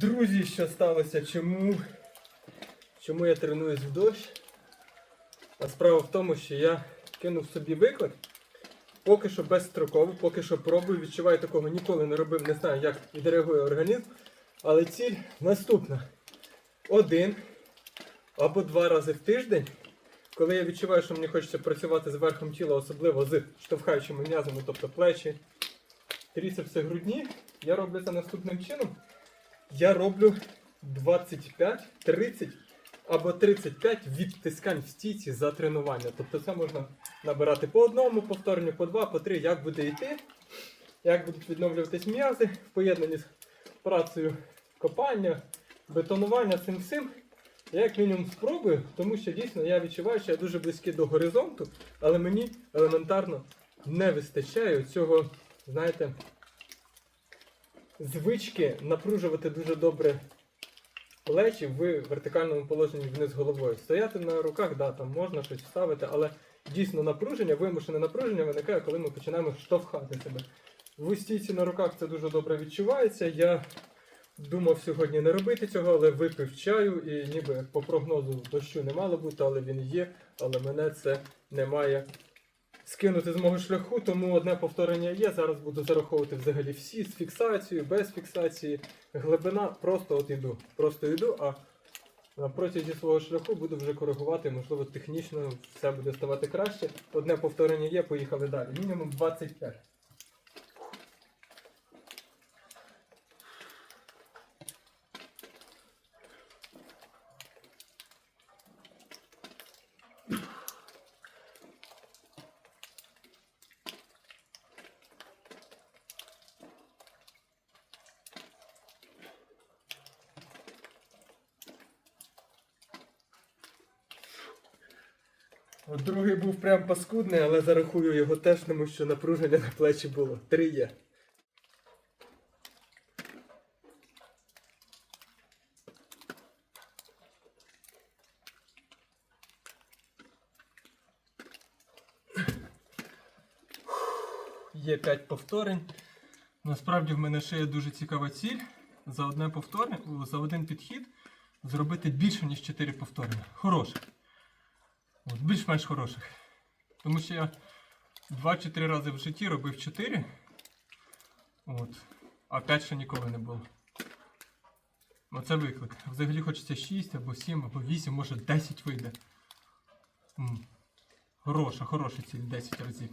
Друзі, що сталося? Чому? Чому я тренуюсь в дощ? А справа в тому, що я кинув собі виклик. Поки що безстроково, поки що пробую, відчуваю такого ніколи не робив, не знаю, як відреагує організм. Але ціль наступна. Один або два рази в тиждень, коли я відчуваю, що мені хочеться працювати з верхом тіла, особливо з штовхаючими м'язами, тобто плечі, тріцепси, грудні, я роблю це наступним чином. Я роблю 25-30 або 35 відтискань в стійці за тренування. Тобто це можна набирати по одному повторенню, по два, по три, як буде йти, як будуть відновлюватись м'язи в поєднанні з працею копання, бетонування цим всім. Я як мінімум спробую, тому що дійсно я відчуваю, що я дуже близький до горизонту, але мені елементарно не вистачає цього, знаєте, звички напружувати дуже добре плечі в вертикальному положенні вниз головою. Стояти на руках, да, там можна щось вставити, але дійсно напруження, вимушене напруження виникає, коли ми починаємо штовхати себе. В стійці на руках це дуже добре відчувається. Я думав сьогодні не робити цього, але випив чаю і ніби по прогнозу дощу не мало бути, але він є. Але мене це не має скинути з мого шляху, тому одне повторення є. Зараз буду зараховувати взагалі всі з фіксацією, без фіксації. Глибина просто от йду. Просто йду, а на протязі свого шляху буду вже коригувати, можливо, технічно все буде ставати краще. Одне повторення є, поїхали далі. Мінімум 25. Другий був прям паскудний, але зарахую його теж, тому що напруження на плечі було. Три є. Є 5 повторень. Насправді в мене ще є дуже цікава ціль. За одне повторення, за один підхід зробити більше, ніж 4 повторення. Хороше. Більш-менш хороших. Тому що я 2 чи 3 рази в житті робив 4. От. А 5 ще ніколи не було. Оце виклик. Взагалі хочеться 6 або 7, або 8, може 10 вийде. М. Хороша, хороша ціль 10 разів.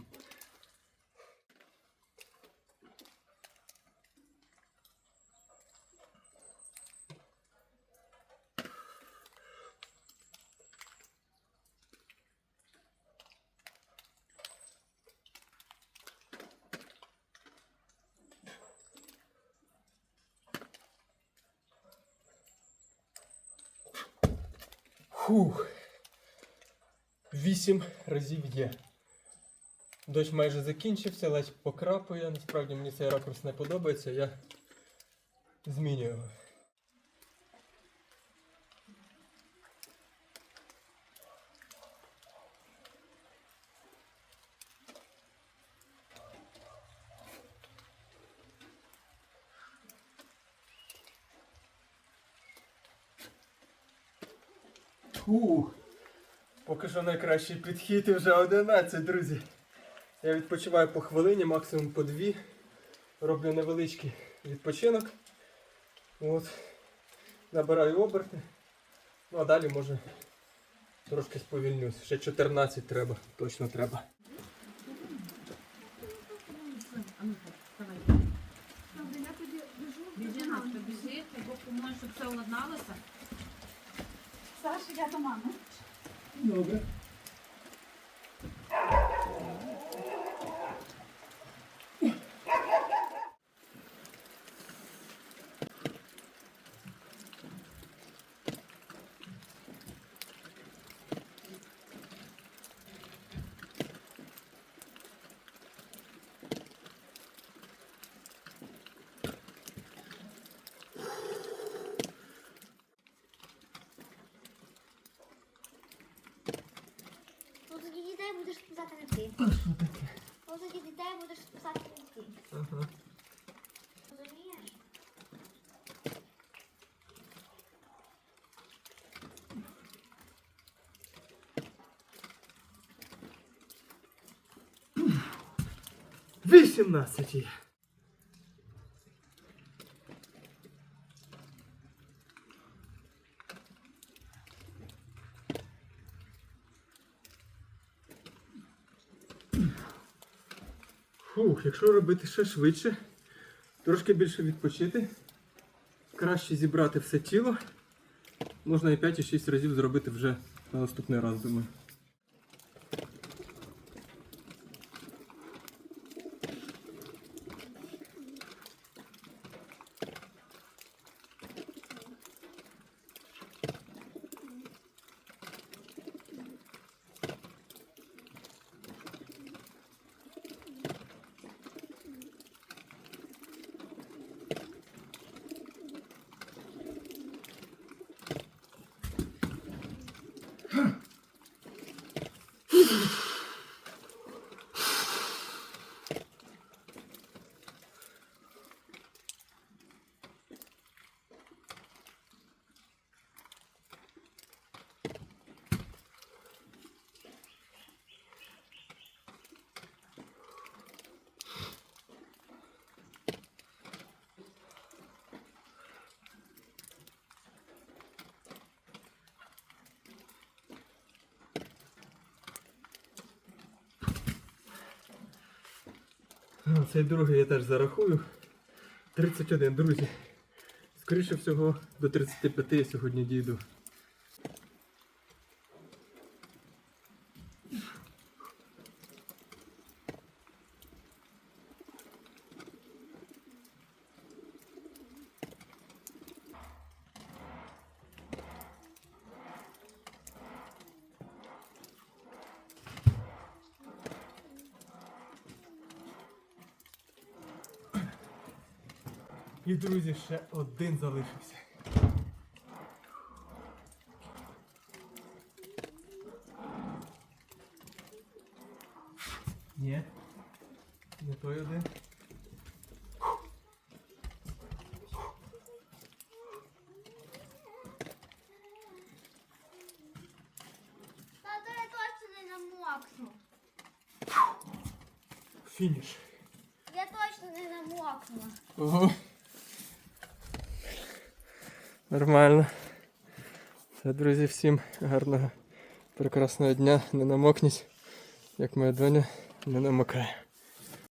Фух. Вісім разів є. Дощ майже закінчився, ледь покрапує. Насправді мені цей ракурс не подобається, я змінюю його. Фух. Поки що найкращий підхід і вже 11, друзі. Я відпочиваю по хвилині, максимум по дві. Роблю невеличкий відпочинок. От. Набираю оберти. Ну а далі може трошки сповільнюсь. Ще 14 треба, точно треба. Я Біжи Настя, біжи, бо поможе, щоб все уладналося. Саша, я до писати листи. По суті дітей будеш писати листи. Ага. Вісімнадцять. Фух, якщо робити ще швидше, трошки більше відпочити, краще зібрати все тіло, можна і 5-6 разів зробити вже на наступний раз, думаю. А, Цей другий я теж зарахую. 31, друзі. Скоріше всього, до 35 я сьогодні дійду. І, друзі, ще один залишився. Ні. Не той один. Тато, я точно не намокну. Фініш. Я точно не намокну. Ого. Нормально. Все, друзі, всім гарного, прекрасного дня. Не намокніть, як моя доня не намокає.